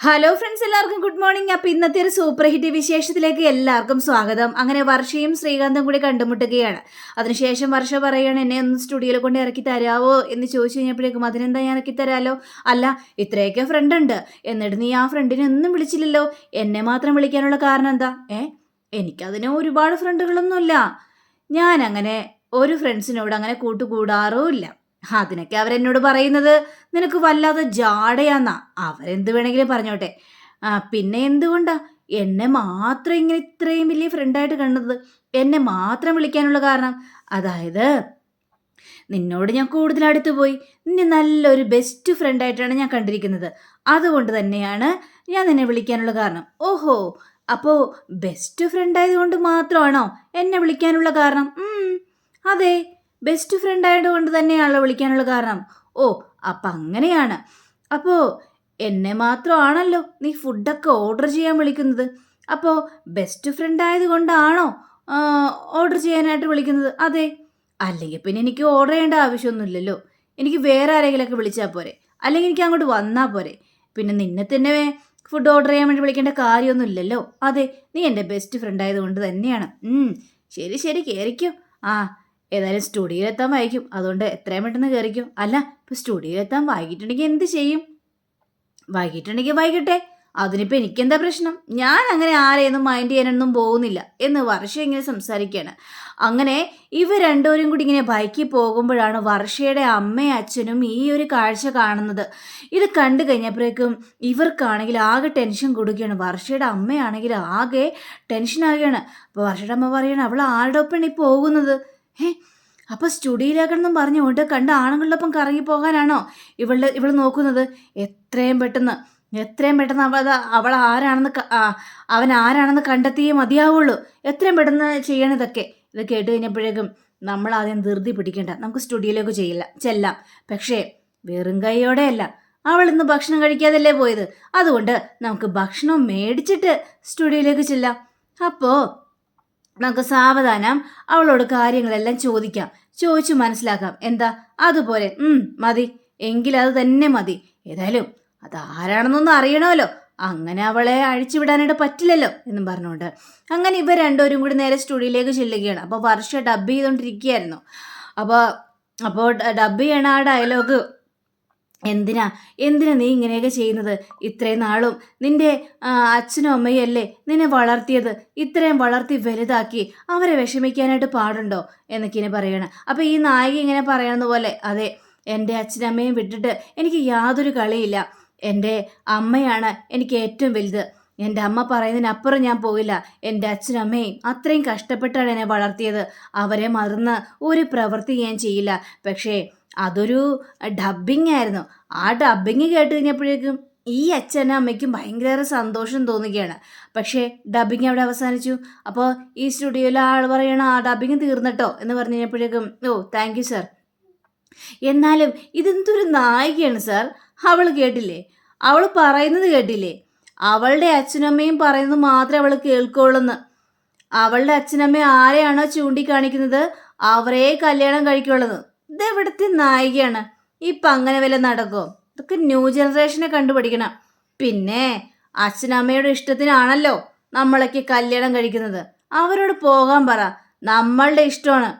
Hello friends എല്ലാവർക്കും good morning അപ്പൊ ഇന്നത്തെ ഒരു സൂപ്പർ ഹിറ്റ് വിശേഷത്തിലേക്ക് എല്ലാവർക്കും സ്വാഗതം. അങ്ങനെ വർഷയും ശ്രീകാന്തും കൂടി കണ്ടുമുട്ടുകയാണ്. അതിനുശേഷം വർഷ പറയുകയാണ് എന്നെ ഒന്ന് സ്റ്റുഡിയോയിൽ കൊണ്ട് ഇറക്കി തരാവോ? എന്ന് ചോദിച്ചു കഴിഞ്ഞപ്പോഴേക്കും അതിനെന്താ ഞാൻ ഇറക്കി തരാലോ? അല്ല ഇത്രയൊക്കെ ഫ്രണ്ട് ഉണ്ട്. എന്നിട്ട് നീ ആ ഫ്രണ്ടിനെ ഒന്നും വിളിച്ചില്ലല്ലോ. എന്നെ മാത്രം വിളിക്കാനുള്ള കാരണം എന്താ? ഏ എനിക്കതിന് ഒരുപാട് ഫ്രണ്ടുകളൊന്നുമില്ല ഞാൻ അങ്ങനെ ഒരു ഫ്രണ്ട്സിനോട് അങ്ങനെ കൂട്ടുകൂടാറുമില്ല അതിനൊക്കെ അവരെന്നോട് പറയുന്നത് നിനക്ക് വല്ലാതെ ജാടയാന്നാ. അവരെന്ത് വേണമെങ്കിലും പറഞ്ഞോട്ടെ. പിന്നെ എന്തുകൊണ്ടാ? എന്നെ മാത്രം ഇങ്ങനെ ഇത്രയും വലിയ ഫ്രണ്ടായിട്ട് കണ്ടത്? എന്നെ മാത്രം വിളിക്കാനുള്ള കാരണം? അതായത് നിന്നോട് ഞാൻ കൂടുതൽ അടുത്ത് പോയി. നിന്നെ നല്ലൊരു ബെസ്റ്റ് ഫ്രണ്ടായിട്ടാണ് ഞാൻ കണ്ടിരിക്കുന്നത്. അതുകൊണ്ട് തന്നെയാണ് ഞാൻ നിന്നെ വിളിക്കാനുള്ള കാരണം. ഓഹോ അപ്പോൾ ബെസ്റ്റ് ഫ്രണ്ട് ആയതുകൊണ്ട് മാത്രമാണോ എന്നെ വിളിക്കാനുള്ള കാരണം? അതെ. ബെസ്റ്റ് ഫ്രണ്ട് ആയതുകൊണ്ട് തന്നെയാണല്ലോ വിളിക്കാനുള്ള കാരണം. ഓ അപ്പം അങ്ങനെയാണ്. അപ്പോൾ എന്നെ മാത്രമാണല്ലോ നീ ഫുഡൊക്കെ ഓർഡർ ചെയ്യാൻ വിളിക്കുന്നത്. അപ്പോൾ ബെസ്റ്റ് ഫ്രണ്ട് ആയതുകൊണ്ടാണോ ഓർഡർ ചെയ്യാനായിട്ട് വിളിക്കുന്നത്? അതെ. അല്ലെങ്കിൽ പിന്നെ എനിക്ക് ഓർഡർ ചെയ്യേണ്ട ആവശ്യമൊന്നുമില്ലല്ലോ. എനിക്ക് വേറെ ആരെങ്കിലുമൊക്കെ വിളിച്ചാൽ പോരെ. അല്ലെങ്കിൽ എനിക്ക് അങ്ങോട്ട് വന്നാൽ പോരെ. പിന്നെ നിന്നെ തന്നെ ഫുഡ് ഓർഡർ ചെയ്യാൻ വേണ്ടി വിളിക്കേണ്ട കാര്യമൊന്നുമില്ലല്ലോ. അതെ നീ എന്റെ ബെസ്റ്റ് ഫ്രണ്ട് ആയതുകൊണ്ട് തന്നെയാണ്. ശരി ശരി കയറിക്കോ ആ ഏതായാലും സ്റ്റുഡിയോയിൽ എത്താൻ വൈകും അതുകൊണ്ട് എത്രയും പെട്ടെന്ന് കയറിക്കും അല്ല ഇപ്പം സ്റ്റുഡിയോയിൽ എത്താൻ വൈകിട്ടുണ്ടെങ്കിൽ എന്ത് ചെയ്യും? വൈകിട്ടുണ്ടെങ്കിൽ വൈകിട്ടെ. അതിനിപ്പോൾ എനിക്കെന്താ പ്രശ്നം? ഞാൻ അങ്ങനെ ആരെയൊന്നും മൈൻഡ് ചെയ്യാനൊന്നും പോകുന്നില്ല എന്ന് വർഷ ഇങ്ങനെ സംസാരിക്കുകയാണ് അങ്ങനെ ഇവ രണ്ടുപേരും കൂടി ഇങ്ങനെ ബൈക്കിൽ പോകുമ്പോഴാണ് വർഷയുടെ അമ്മയും അച്ഛനും ഈ ഒരു കാഴ്ച കാണുന്നത്. ഇത് കണ്ടു കഴിഞ്ഞപ്പോഴേക്കും ഇവർക്കാണെങ്കിൽ ആകെ ടെൻഷൻ കൊടുക്കുകയാണ് വർഷയുടെ അമ്മയാണെങ്കിൽ ആകെ ടെൻഷൻ ടെൻഷനാകുകയാണ് അപ്പോൾ വർഷയുടെ അമ്മ പറയുകയാണ് അവൾ ആരുടെ ഒപ്പമാണ് ഈ പോകുന്നത്? ഏ അപ്പോൾ പറഞ്ഞു. കണ്ട ആണുങ്ങളുടെ ഒപ്പം കറങ്ങി പോകാനാണോ ഇവളുടെ ഇവൾ നോക്കുന്നത്? എത്രയും പെട്ടെന്ന്. എത്രയും പെട്ടെന്ന് അവൾ അവൾ ആരാണെന്ന് അവൻ ആരാണെന്ന് കണ്ടെത്തിയേ മതിയാവുള്ളൂ. എത്രയും പെട്ടെന്ന് ചെയ്യണം ഇതൊക്കെ. ഇത് കേട്ട് കഴിഞ്ഞപ്പോഴേക്കും നമ്മൾ ആദ്യം ധൃതി പിടിക്കേണ്ട. നമുക്ക് സ്റ്റുഡിയോയിലേക്ക് ചെയ്യില്ല ചെല്ലാം. പക്ഷേ വെറും കൈയോടെയല്ല അവൾ ഇന്ന് ഭക്ഷണം കഴിക്കാതല്ലേ പോയത്? അതുകൊണ്ട് നമുക്ക് ഭക്ഷണം മേടിച്ചിട്ട് സ്റ്റുഡിയോയിലേക്ക് ചെല്ലാം. അപ്പോൾ നമുക്ക് സാവധാനം അവളോട് കാര്യങ്ങളെല്ലാം ചോദിക്കാം. ചോദിച്ചു മനസ്സിലാക്കാം. എന്താ? അതുപോലെ. ഉം മതി. എങ്കിൽ അത് തന്നെ മതി. ഏതായാലും അത് ആരാണെന്നൊന്നും അറിയണമല്ലോ. അങ്ങനെ അവളെ അഴിച്ചുവിടാനായിട്ട് പറ്റില്ലല്ലോ എന്നും പറഞ്ഞുകൊണ്ട്. അങ്ങനെ ഇവ രണ്ടുപേരും കൂടി നേരെ സ്റ്റുഡിയോയിലേക്ക് ചെല്ലുകയാണ്. അപ്പോൾ വർഷ ഡബ് ചെയ്തുകൊണ്ടിരിക്കുകയായിരുന്നു. അപ്പോൾ അപ്പോൾ ഡബ് ചെയ്യണ ആ ഡയലോഗ് എന്തിനാ? എന്തിനാ നീ ഇങ്ങനെയൊക്കെ ചെയ്യുന്നത്? ഇത്രയും നാളും നിന്റെ അച്ഛനും അമ്മയും അല്ലേ നിന്നെ വളർത്തിയത്? ഇത്രയും വളർത്തി വലുതാക്കി അവരെ വിഷമിക്കാനായിട്ട് പാടുണ്ടോ? എന്നൊക്കെ ഇങ്ങനെ പറയണം. അപ്പോൾ ഈ നായിക ഇങ്ങനെ പറയണത് പോലെ അതെ എന്റെ അച്ഛനും അമ്മയും വിട്ടിട്ട് എനിക്ക് യാതൊരു കളിയില്ല. എന്റെ അമ്മയാണ് എനിക്ക് ഏറ്റവും വലുത്. എന്റെ അമ്മ പറയുന്നതിനപ്പുറം ഞാൻ പോയില്ല എന്റെ അച്ഛനും അമ്മയും അത്രയും കഷ്ടപ്പെട്ടാണ് എന്നെ വളർത്തിയത്. അവരെ മറന്ന് ഒരു പ്രവൃത്തി ഞാൻ ചെയ്യില്ല. പക്ഷേ അതൊരു ഡബ്ബിംഗ് ആയിരുന്നു. ആ ഡബ്ബിങ് കേട്ട് കഴിഞ്ഞപ്പോഴേക്കും ഈ അച്ഛനും അമ്മയ്ക്കും ഭയങ്കര സന്തോഷം തോന്നുകയാണ്. പക്ഷേ ഡബ്ബിങ് അവിടെ അവസാനിച്ചു? അപ്പോൾ ഈ സ്റ്റുഡിയോയിലെ ആൾ പറയണ ആ ഡബ്ബിങ് തീർന്നിട്ടോ? എന്ന് പറഞ്ഞു കഴിഞ്ഞപ്പോഴേക്കും ഓ താങ്ക് യു സർ എന്നാലും ഇതെന്തൊരു നായികയാണ് സാർ അവൾ കേട്ടില്ലേ? അവൾ പറയുന്നത് കേട്ടില്ലേ? അവളുടെ അച്ഛനമ്മയും പറയുന്നത് മാത്രമേ അവൾ കേൾക്കുള്ളൂ അവളുടെ അച്ഛനമ്മ ആരെയാണോ ചൂണ്ടിക്കാണിക്കുന്നത്? അവരെ കല്യാണം കഴിക്കുള്ളത് ഇതെവിടുത്തെ നായികയാണ്? ഇപ്പം അങ്ങനെ വല്ല നടക്കോ? ഇതൊക്കെ ന്യൂ ജനറേഷനെ കണ്ടുപിടിക്കണം. പിന്നെ അച്ഛനമ്മയുടെ ഇഷ്ടത്തിനാണല്ലോ നമ്മളൊക്കെ കല്യാണം കഴിക്കുന്നത്. അവരോട് പോകാൻ പറ. നമ്മളുടെ ഇഷ്ടമാണ്.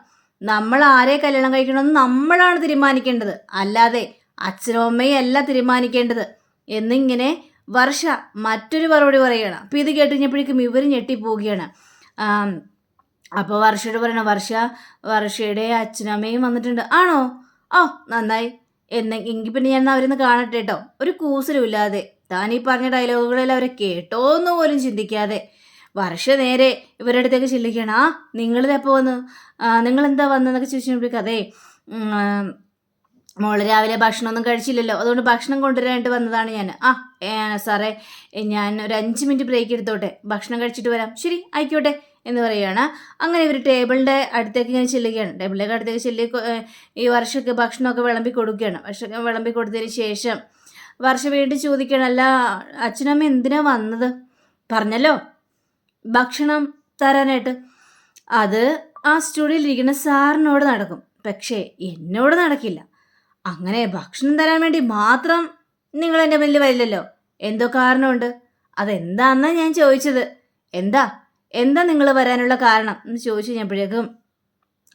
നമ്മൾ ആരെ കല്യാണം കഴിക്കണമെന്ന് നമ്മളാണ് തീരുമാനിക്കേണ്ടത്. അല്ലാതെ അച്ഛനും അമ്മയും അല്ല തീരുമാനിക്കേണ്ടത്. എന്നിങ്ങനെ വർഷ മറ്റൊരു മറുപടി പറയുകയാണ് അപ്പോൾ ഇത് കേട്ട് കഴിഞ്ഞപ്പോഴേക്കും ഇവർ ഞെട്ടിപ്പോവുകയാണ്. അപ്പോൾ വർഷയോട് പറയണം വർഷ വർഷയുടെ അച്ഛനമ്മയും വന്നിട്ടുണ്ട്. ആണോ? ഓ നന്നായി. എന്നെ എങ്കിൽ പിന്നെ ഞാൻ അവരൊന്ന് കാണട്ടെ കേട്ടോ ഒരു കൂസലും ഇല്ലാതെ. താൻ ഈ പറഞ്ഞ ഡയലോഗുകളെല്ലാം അവരെ കേട്ടോ എന്ന് പോലും ചിന്തിക്കാതെ. വർഷ നേരെ ഇവരുടെ അടുത്തേക്ക് ചിന്തിക്കണം ആ നിങ്ങളിത് എപ്പോൾ വന്നു? നിങ്ങൾ എന്താ വന്നതെന്നൊക്കെ ചോദിച്ചപ്പോഴേക്കും ഉം, മോൾ രാവിലെ ഭക്ഷണമൊന്നും കഴിച്ചില്ലല്ലോ. അതുകൊണ്ട് ഭക്ഷണം കൊണ്ടുവരാനായിട്ട് വന്നതാണ് ഞാൻ. ആ സാറേ ഞാൻ ഒരു അഞ്ച് മിനിറ്റ് ബ്രേക്ക് എടുത്തോട്ടെ. ഭക്ഷണം കഴിച്ചിട്ട് വരാം. ശരി ആയിക്കോട്ടെ. എന്ന് പറയുകയാണ് അങ്ങനെ ഇവർ ടേബിളിന്റെ അടുത്തേക്ക് ഇങ്ങനെ ചെല്ലുകയാണ്. ടേബിളിലേക്ക് അടുത്തേക്ക് ചെല്ലി ഈ വർഷമൊക്കെ ഭക്ഷണമൊക്കെ വിളമ്പി കൊടുക്കുകയാണ്. ഭക്ഷണം വിളമ്പി കൊടുത്തതിന് ശേഷം വർഷ വീണ്ടും ചോദിക്കുകയാണ് അല്ല അച്ഛനമ്മ എന്തിനാ വന്നത്? പറഞ്ഞല്ലോ. ഭക്ഷണം തരാനായിട്ട്. അത് ആ സ്റ്റുഡിയോയിൽ ഇരിക്കുന്ന സാറിനോട് നടക്കും. പക്ഷേ എന്നോട് നടക്കില്ല. അങ്ങനെ ഭക്ഷണം തരാൻ വേണ്ടി മാത്രം നിങ്ങൾ എന്റെ മുന്നിൽ വരില്ലല്ലോ. എന്തോ കാരണമുണ്ട്. അതെന്താന്നാ ഞാൻ ചോദിച്ചത്. എന്താ? എന്താ നിങ്ങൾ വരാനുള്ള കാരണം? എന്ന് ചോദിച്ചു കഴിഞ്ഞപ്പോഴേക്കും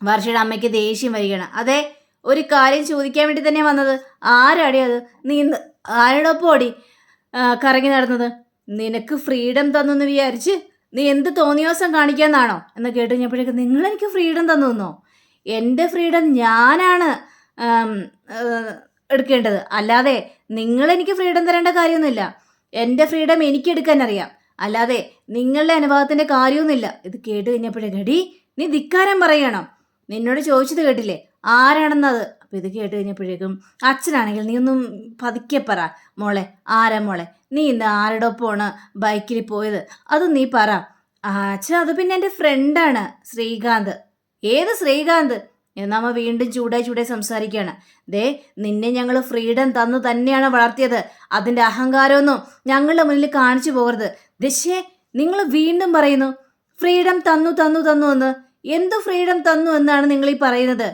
വർഷയുടെ അമ്മയ്ക്ക് ദേഷ്യം വരികയാണ്. അതെ ഒരു കാര്യം ചോദിക്കാൻ വേണ്ടി തന്നെ വന്നത്. ആരാടി അത്? നീ ഇന്ന് ആരോടൊപ്പം ഓടി കറങ്ങി നടന്നത്? നിനക്ക് ഫ്രീഡം തന്നെന്ന് വിചാരിച്ച് നീ എന്ത് തോന്നിയോസം കാണിക്കാന്നാണോ? എന്ന് കേട്ട് കഴിഞ്ഞപ്പോഴേക്കും നിങ്ങൾ എനിക്ക് ഫ്രീഡം തന്നു എന്റെ ഫ്രീഡം ഞാനാണ് എടുക്കേണ്ടത്. അല്ലാതെ നിങ്ങൾ എനിക്ക് ഫ്രീഡം തരേണ്ട കാര്യമൊന്നുമില്ല. എന്റെ ഫ്രീഡം എനിക്ക് എടുക്കാൻ അറിയാം അല്ലാതെ നിങ്ങളുടെ അനുഭവത്തിന്റെ കാര്യമൊന്നുമില്ല. ഇത് കേട്ട് കഴിഞ്ഞപ്പോഴേ ഗടി നീ ധിക്കാരം പറയണം. നിന്നോട് ചോദിച്ചത് കേട്ടില്ലേ? ആരാണെന്നത്? അപ്പം ഇത് കേട്ട് കഴിഞ്ഞപ്പോഴേക്കും അച്ഛനാണെങ്കിൽ നീ ഒന്നും പതുക്കെ പറ. മോളെ ആരാ മോളെ? നീ ഇന്ന് ആരുടെ ഒപ്പമാണ് ബൈക്കിൽ പോയത്? അത് നീ പറ. അച്ഛൻ അത് പിന്നെ എന്റെ ഫ്രണ്ടാണ് ശ്രീകാന്ത്. ഏത് ശ്രീകാന്ത്? എന്നാമ വീണ്ടും ചൂടായി ചൂടായി സംസാരിക്കുകയാണ്. ദേ നിന്നെ ഞങ്ങൾ ഫ്രീഡം തന്നു തന്നെയാണ് വളർത്തിയത്. അതിന്റെ അഹങ്കാരമൊന്നും ഞങ്ങളുടെ മുന്നിൽ കാണിച്ചു പോകരുത്. ദശേ നിങ്ങൾ വീണ്ടും പറയുന്നു ഫ്രീഡം തന്നു തന്നു തന്നു എന്ന്. എന്തു ഫ്രീഡം തന്നു എന്നാണ് നിങ്ങൾ ഈ പറയുന്നത്?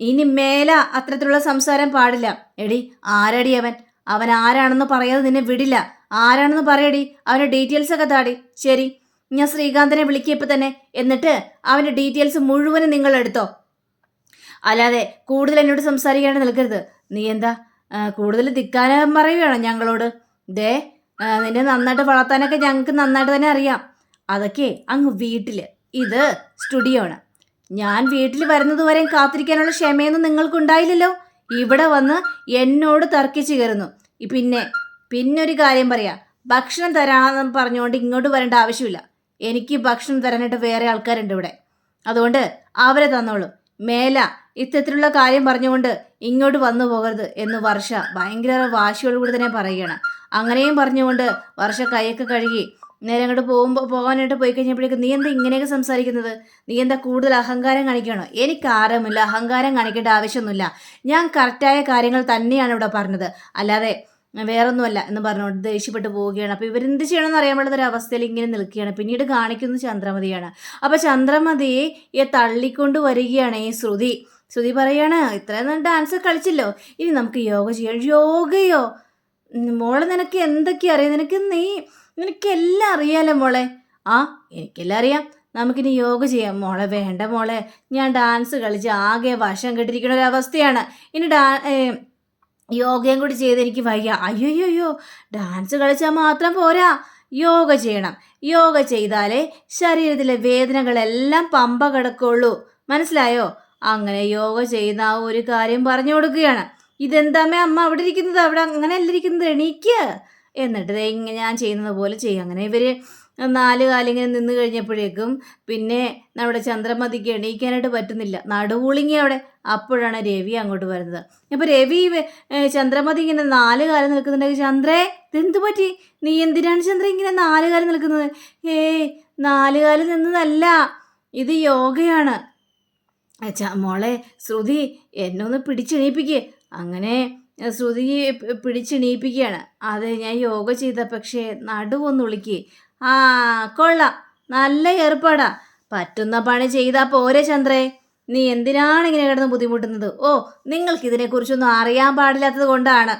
ഇനി മേല അത്തരത്തിലുള്ള സംസാരം പാടില്ല. എടി ആരടി അവൻ? അവൻ ആരാണെന്ന് പറയാതെ നിന്നെ വിടില്ല. ആരാണെന്ന് പറയടി? അവന്റെ ഡീറ്റെയിൽസ് ഒക്കെ താടി. ശരി ഞാൻ ശ്രീകാന്തിനെ വിളിക്കിയപ്പോൾ തന്നെ എന്നിട്ട് അവന്റെ ഡീറ്റെയിൽസ് മുഴുവനും നിങ്ങൾ എടുത്തോ. അല്ലാതെ കൂടുതൽ എന്നോട് സംസാരിക്കാണ്ട് നിൽക്കരുത്. നീ എന്താ കൂടുതൽ ധിക്കാനം പറയുകയാണോ ഞങ്ങളോട്? ദേ നിന്നെ നന്നായിട്ട് വളർത്താനൊക്കെ ഞങ്ങൾക്ക് നന്നായിട്ട് തന്നെ അറിയാം. അതൊക്കെ അങ്ങ് വീട്ടിൽ ഇത് സ്റ്റുഡിയോ ആണ് ഞാൻ വീട്ടിൽ വരുന്നത് വരെയും കാത്തിരിക്കാനുള്ള ക്ഷമയൊന്നും നിങ്ങൾക്കുണ്ടായില്ലല്ലോ? ഇവിടെ വന്ന് എന്നോട് തർക്കിച്ച് കയറുന്നു. പിന്നെ പിന്നെ ഒരു കാര്യം പറയാം. ഭക്ഷണം തരാമെന്ന് പറഞ്ഞുകൊണ്ട് ഇങ്ങോട്ട് വരേണ്ട ആവശ്യമില്ല. എനിക്ക് ഭക്ഷണം തരാനായിട്ട് വേറെ ആൾക്കാരുണ്ട് ഇവിടെ. അതുകൊണ്ട് അവരെ തന്നോളൂ. മേല ഇത്തരത്തിലുള്ള കാര്യം പറഞ്ഞുകൊണ്ട് ഇങ്ങോട്ട് വന്നു പോകരുത് എന്ന് വർഷ ഭയങ്കര വാശിയോടുകൂടി തന്നെ പറയുകയാണ്. അങ്ങനെയും പറഞ്ഞുകൊണ്ട് വർഷ കൈയൊക്കെ കഴുകി നേരെ അങ്ങോട്ട് പോകുമ്പോൾ പോകാനായിട്ട് പോയി കഴിഞ്ഞപ്പോഴേക്കും നീ എന്താ ഇങ്ങനെയൊക്കെ സംസാരിക്കുന്നത്? നീ എന്താ കൂടുതൽ അഹങ്കാരം കാണിക്കണോ എനിക്ക് ആരമില്ല അഹങ്കാരം കാണിക്കേണ്ട ആവശ്യമൊന്നുമില്ല. ഞാൻ കറക്റ്റായ കാര്യങ്ങൾ തന്നെയാണ് ഇവിടെ പറഞ്ഞത്. അല്ലാതെ വേറൊന്നുമല്ല എന്ന് പറഞ്ഞുകൊണ്ട് ദേഷ്യപ്പെട്ട് പോവുകയാണ്. അപ്പോൾ ഇവരെന്ത് ചെയ്യണമെന്ന് അറിയാൻ പാടാത്തൊരു അവസ്ഥയിൽ ഇങ്ങനെ നിൽക്കുകയാണ്. പിന്നീട് കാണിക്കുന്നത് ചന്ദ്രമതിയാണ്. അപ്പോൾ ചന്ദ്രമതിയെ തള്ളിക്കൊണ്ട് വരികയാണ് ഈ ശ്രുതി. ശ്രുതി പറയാണ് ഇത്രയും ഡാൻസ് കളിച്ചല്ലോ. ഇനി നമുക്ക് യോഗ ചെയ്യാം. യോഗയോ? മോളെ നിനക്ക് എന്തൊക്കെയാ അറിയാം? നിനക്ക് നീ നിനക്കെല്ലാം അറിയാലോ മോളെ? ആ എനിക്കെല്ലാം അറിയാം. നമുക്കിനി യോഗ ചെയ്യാം. മോളെ വേണ്ട മോളെ. ഞാൻ ഡാൻസ് കളിച്ച് ആകെ വശം കെട്ടിരിക്കുന്ന ഒരു അവസ്ഥയാണ്. ഇനി ഡാ യോഗയും കൂടി ചെയ്ത് എനിക്ക് വയ്യ. അയ്യോ ഡാൻസ് കളിച്ചാൽ മാത്രം പോരാ. യോഗ ചെയ്യണം. യോഗ ചെയ്താലേ ശരീരത്തിലെ വേദനകളെല്ലാം പമ്പ കിടക്കുള്ളൂ. മനസ്സിലായോ? അങ്ങനെ യോഗ ചെയ്യുന്ന ആ ഒരു കാര്യം പറഞ്ഞു കൊടുക്കുകയാണ്. ഇതെന്താമേ അമ്മ? അവിടെ ഇരിക്കുന്നത് അവിടെ അങ്ങനെയല്ല ഇരിക്കുന്നത് എണീക്ക്. എന്നിട്ട് ഇങ്ങനെ ഞാൻ ചെയ്യുന്നത് പോലെ ചെയ്യും. അങ്ങനെ ഇവർ നാല് കാലിങ്ങനെ നിന്ന് കഴിഞ്ഞപ്പോഴേക്കും പിന്നെ നമ്മുടെ ചന്ദ്രമതിക്ക് എണീക്കാനായിട്ട് പറ്റുന്നില്ല. നടുവുളിങ്ങി അവിടെ. അപ്പോഴാണ് രവി അങ്ങോട്ട് വരുന്നത്. അപ്പോൾ രവി ചന്ദ്രമതി ഇങ്ങനെ നാല് കാലം നിൽക്കുന്നുണ്ടെങ്കിൽ ചന്ദ്രേ ഇതെന്ത് പറ്റി? നീ എന്തിനാണ് ചന്ദ്ര ഇങ്ങനെ നാല് കാലം നിൽക്കുന്നത്? ഏയ് നാല് കാലം നിന്നതല്ല. ഇത് യോഗയാണ്. മോളെ ശ്രുതി എന്നെ ഒന്ന് അങ്ങനെ ശ്രുതി പിടിച്ചെണീപ്പിക്കുകയാണ് അതെ ഞാൻ യോഗ ചെയ്ത പക്ഷേ നടുവൊന്നുളിക്ക്. ആ കൊള്ളാം. നല്ല ഏർപ്പാടാ. പറ്റുന്ന പണി ചെയ്താൽ പോരെ ചന്ദ്രേ. നീ എന്തിനാണ് ഇങ്ങനെ കിടന്ന് ബുദ്ധിമുട്ടുന്നത്? ഓ നിങ്ങൾക്ക് ഇതിനെക്കുറിച്ചൊന്നും അറിയാൻ പാടില്ലാത്തത് കൊണ്ടാണ്.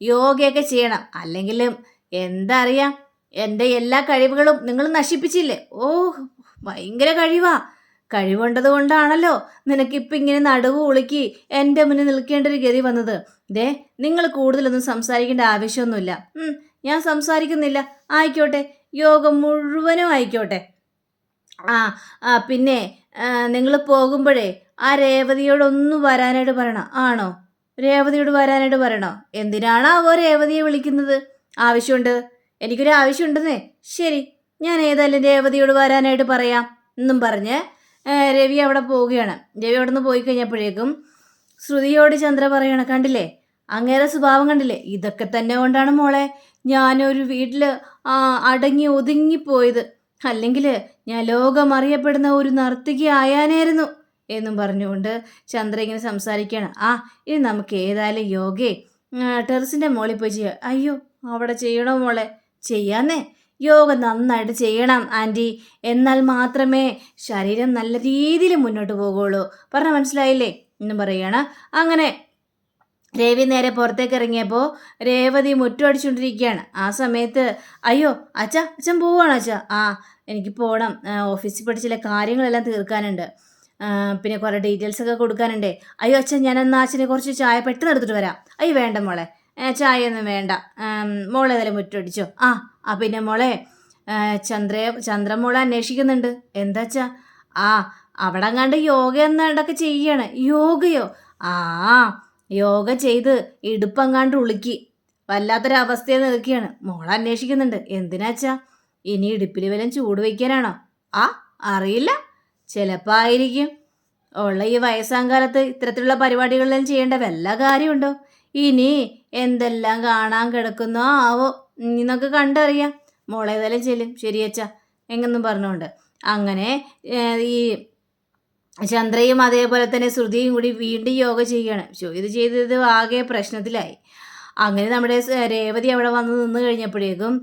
യോഗയൊക്കെ ചെയ്യണം. അല്ലെങ്കിലും എന്താ അറിയാം എന്റെ എല്ലാ കഴിവുകളും നിങ്ങൾ നശിപ്പിച്ചില്ലേ? ഓ ഭയങ്കര കഴിവാ. കഴിവുണ്ടത് കൊണ്ടാണല്ലോ നിനക്കിപ്പോൾ ഇങ്ങനെ നടുവ് ഉളുക്കി എന്റെ മുന്നിൽ നിൽക്കേണ്ട ഒരു ഗതി വന്നത്. ദേ നിങ്ങൾ കൂടുതലൊന്നും സംസാരിക്കേണ്ട ആവശ്യമൊന്നുമില്ല. ഞാൻ സംസാരിക്കുന്നില്ല. ആയിക്കോട്ടെ യോഗം മുഴുവനും ആയിക്കോട്ടെ. ആ ആ പിന്നെ നിങ്ങൾ പോകുമ്പോഴേ ആ രേവതിയോടൊന്ന് വരാനായിട്ട് പറയണം. ആണോ? രേവതിയോട് വരാനായിട്ട് പറയണോ? എന്തിനാണ് അവ രേവതിയെ വിളിക്കുന്നത്? ആവശ്യമുണ്ട്? എനിക്കൊരു ആവശ്യമുണ്ടെന്നേ ശരി ഞാൻ ഏതായാലും രേവതിയോട് വരാനായിട്ട് പറയാം. എന്നും പറഞ്ഞ് രവി അവിടെ പോവുകയാണ്. രവി അവിടെ നിന്ന് പോയി കഴിഞ്ഞപ്പോഴേക്കും ശ്രുതിയോട് ചന്ദ്ര പറയണ കണ്ടില്ലേ? അങ്ങേരെ സ്വഭാവം കണ്ടില്ലേ? ഇതൊക്കെ തന്നെ കൊണ്ടാണ് മോളെ ഞാനൊരു വീട്ടിൽ അടങ്ങി ഒതുങ്ങിപ്പോയത്. അല്ലെങ്കിൽ ഞാൻ ലോകം അറിയപ്പെടുന്ന ഒരു നർത്തകി ആയാനായിരുന്നു എന്നും പറഞ്ഞുകൊണ്ട് ചന്ദ്ര ഇങ്ങനെ സംസാരിക്കുകയാണ്. ആ ഇനി നമുക്ക് ഏതായാലും യോഗേ ടെറസിന്റെ മോളിൽ പോയി ചെയ്യാം. അയ്യോ അവിടെ ചെയ്യണോ മോളെ? ചെയ്യാന്നേ. യോഗ നന്നായിട്ട് ചെയ്യണം ആന്റി എന്നാൽ മാത്രമേ ശരീരം നല്ല രീതിയിൽ മുന്നോട്ട് പോകുള്ളൂ പറഞ്ഞ മനസ്സിലായില്ലേ? എന്നും പറയുകയാണ് അങ്ങനെ രേവി നേരെ പുറത്തേക്ക് ഇറങ്ങിയപ്പോൾ രേവതി മുറ്റമടിച്ചുകൊണ്ടിരിക്കുകയാണ് ആ സമയത്ത് അയ്യോ അച്ഛ അച്ഛൻ പോവാണ് അച്ഛ. ആ എനിക്ക് പോകണം ഓഫീസിൽ പോയിട്ട് ചില കാര്യങ്ങളെല്ലാം തീർക്കാനുണ്ട്. പിന്നെ കുറേ ഡീറ്റെയിൽസ് ഒക്കെ കൊടുക്കാനുണ്ടേ. അയ്യോ അച്ഛൻ ഞാൻ എന്നാൽ അച്ഛനെ കുറച്ച് ചായ പെട്ടെന്ന് എടുത്തിട്ട് വരാം. അയ്യോ വേണ്ട മോളെ. ചായ ഒന്നും വേണ്ട. മോളെ ഏതായാലും മുറ്റമടിച്ചോ ആ ആ പിന്നെ മോളെ ചന്ദ്ര ചന്ദ്രമോളെ അന്വേഷിക്കുന്നുണ്ട്. എന്താച്ചാ? ആ അവിടെ കണ്ട് യോഗ എന്നാണ്ടൊക്കെ ചെയ്യണേ. യോഗയോ? ആ യോഗ ചെയ്ത് ഇടുപ്പങ്ങാണ്ട് ഉളുക്കി. വല്ലാത്തൊരവസ്ഥയെ നിൽക്കുകയാണ്. മോളെ അന്വേഷിക്കുന്നുണ്ട്. എന്തിനാച്ചാ? ഇനി ഇടുപ്പിൽ വല്ലതും ചൂട് വയ്ക്കാനാണോ? ആ അറിയില്ല. ചിലപ്പോൾ ആയിരിക്കും. ഉള്ള ഈ വയസ്സാം കാലത്ത് ഇത്തരത്തിലുള്ള പരിപാടികളെല്ലാം ചെയ്യേണ്ട വല്ല കാര്യമുണ്ടോ? ഇനി എന്തെല്ലാം കാണാൻ കിടക്കുന്നോ ആവോ? ഇന്നൊക്കെ കണ്ടറിയാം. മോളെ ഏതായാലും ചെല്ലും. ശരിയച്ചാ എങ്ങെന്നും പറഞ്ഞുകൊണ്ട് അങ്ങനെ ഈ ചന്ദ്രയും അതേപോലെ തന്നെ ശ്രുതിയും കൂടി വീണ്ടും യോഗ ചെയ്യുകയാണ്. ഇത് ചെയ്തത് ആകെ പ്രശ്നത്തിലായി. അങ്ങനെ നമ്മുടെ രേവതി അവിടെ വന്ന് നിന്ന് കഴിഞ്ഞപ്പോഴേക്കും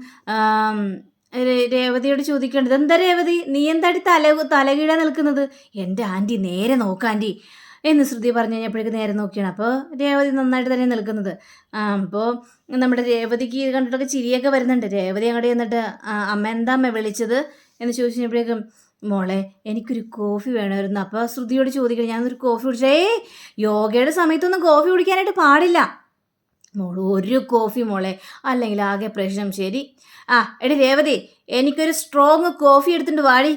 രേവതിയോട് ചോദിക്കേണ്ടത് എന്താ രേവതി? നീ എന്താടി തല തലകീഴാ നിൽക്കുന്നത്? എന്റെ ആന്റി നേരെ നോക്കാന്റി എന്ന് ശ്രുതി പറഞ്ഞു കഴിഞ്ഞപ്പോഴേക്ക് നേരെ നോക്കിയാണ്. അപ്പോൾ രേവതി നന്നായിട്ട് തന്നെ നിൽക്കുന്നത്. അപ്പോൾ നമ്മുടെ രേവതിക്ക് ഇത് കണ്ടിട്ടൊക്കെ ചിരിയൊക്കെ വരുന്നുണ്ട്. രേവതി അങ്ങോട്ട് ചെന്നിട്ട് അമ്മ എന്താ അമ്മ വിളിച്ചത്? എന്ന് ചോദിച്ചു കഴിഞ്ഞപ്പോഴേക്കും മോളെ എനിക്കൊരു കോഫി വേണമായിരുന്നു. അപ്പോൾ ശ്രുതിയോട് ചോദിക്കണം ഞാനൊരു കോഫി കുടിച്ചേ ഏയ് യോഗയുടെ സമയത്തൊന്നും കോഫി കുടിക്കാനായിട്ട് പാടില്ല. മോൾ ഒരു കോഫി മോളെ അല്ലെങ്കിൽ ആകെ പ്രശ്നം ശരി. ആ എടി രേവതി എനിക്കൊരു സ്ട്രോങ് കോഫി എടുത്തിട്ട് വാടി.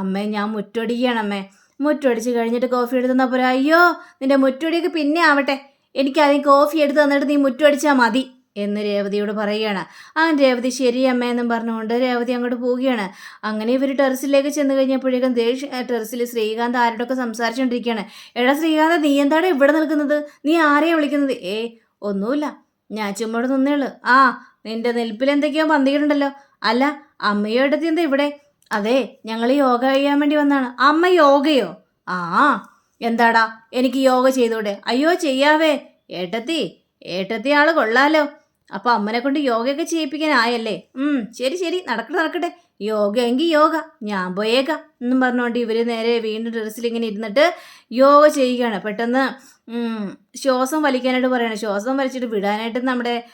അമ്മേ ഞാൻ മുറ്റൊടിക്കുകയാണ് അമ്മേ. മുറ്റൊടിച്ച് കഴിഞ്ഞിട്ട് കോഫി എടുത്ത് തന്നാൽ പോരാ അയ്യോ നിന്റെ മുറ്റൊടിയൊക്കെ പിന്നെ ആവട്ടെ. എനിക്കാദ്യം കോഫി എടുത്ത് തന്നിട്ട് നീ മുറ്റൊടിച്ചാൽ മതി. എന്ന് രേവതിയോട് പറയുകയാണ്. ആ രേവതി ശരി അമ്മ എന്നും പറഞ്ഞുകൊണ്ട് രേവതി അങ്ങോട്ട് പോവുകയാണ്. അങ്ങനെ ഇവർ ടെറസിലേക്ക് ചെന്ന് കഴിഞ്ഞപ്പോഴേക്കും ദേഷ്യ ടെറസിൽ ശ്രീകാന്ത് ആരോടൊക്കെ സംസാരിച്ചുകൊണ്ടിരിക്കുകയാണ് എടാ ശ്രീകാന്ത് നീ എന്താണ് ഇവിടെ നിൽക്കുന്നത്? നീ ആരെയാണ് വിളിക്കുന്നത്? ഏ ഒന്നുമില്ല. ഞാൻ ചുമ്മാ നിന്നേൾ ആ നിന്റെ നെൽപ്പിൽ എന്തൊക്കെയോ പന്തികളുണ്ടല്ലോ. അല്ല അമ്മയോടത്തി എന്താ ഇവിടെ? അതെ ഞങ്ങൾ യോഗ ചെയ്യാൻ വേണ്ടി വന്നാണ്. അമ്മ യോഗയോ? ആ എന്താടാ എനിക്ക് യോഗ ചെയ്തൂടെ അയ്യോ ചെയ്യാവേ. ഏട്ടത്തി ഏട്ടത്തി ആൾ കൊള്ളാലോ. അപ്പൊ അമ്മനെ കൊണ്ട് യോഗയൊക്കെ ചെയ്യിപ്പിക്കാനായല്ലേ ഉം ശരി ശരി നടക്കട്ടെ നടക്കട്ടെ. യോഗ എങ്കിൽ യോഗ ഞാൻ പോയേക്ക എന്നും പറഞ്ഞുകൊണ്ട് ഇവർ നേരെ വീണ്ടും ടെറസിൽ ഇങ്ങനെ ഇരുന്നിട്ട് യോഗ ചെയ്യുകയാണ്. പെട്ടെന്ന് ശ്വാസം വലിക്കാനായിട്ട് പറയണം. ശ്വാസം വലിച്ചിട്ട് വിടാനായിട്ട് നമ്മുടെ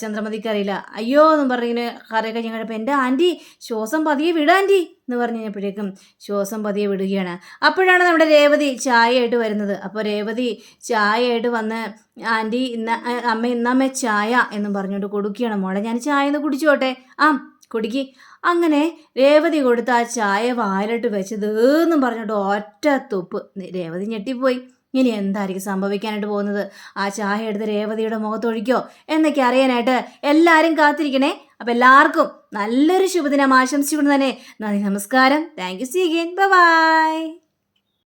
ചന്ദ്രമതിക്ക് അറിയില്ല. അയ്യോ എന്ന് പറഞ്ഞിങ്ങനെ കറിയൊക്കെ കറി കഴിഞ്ഞപ്പോൾ എന്റെ ആന്റി ശ്വാസം പതിയെ വിടാന്റി എന്ന് പറഞ്ഞു കഴിഞ്ഞപ്പോഴേക്കും ശ്വാസം പതിയെ വിടുകയാണ്. അപ്പോഴാണ് നമ്മുടെ രേവതി ചായയായിട്ട് വരുന്നത്. അപ്പോൾ രേവതി ചായയായിട്ട് വന്ന് ആന്റി ഇന്ന അമ്മ ഇന്നമ്മ ചായ എന്നും പറഞ്ഞുകൊണ്ട് കൊടുക്കുകയാണ്. മോളെ ഞാൻ ചായ ഒന്ന് കുടിച്ചോട്ടെ? ആ. കുടിക്ക്. അങ്ങനെ രേവതി കൊടുത്ത ആ ചായ വായിലിട്ട് വെച്ച് എന്നും പറഞ്ഞിട്ട് ഒറ്റ തുപ്പ്. രേവതി ഞെട്ടിപ്പോയി. ഇനി എന്തായിരിക്കും സംഭവിക്കാനായിട്ട് പോകുന്നത്? ആ ചായ എടുത്ത് രേവതിയുടെ മുഖത്തൊഴിക്കോ എന്നൊക്കെ അറിയാനായിട്ട് എല്ലാവരും കാത്തിരിക്കണേ. അപ്പം എല്ലാവർക്കും നല്ലൊരു ശുഭദിനം ആശംസിച്ചുകൊണ്ട് തന്നെ നന്ദി നമസ്കാരം. Thank you C by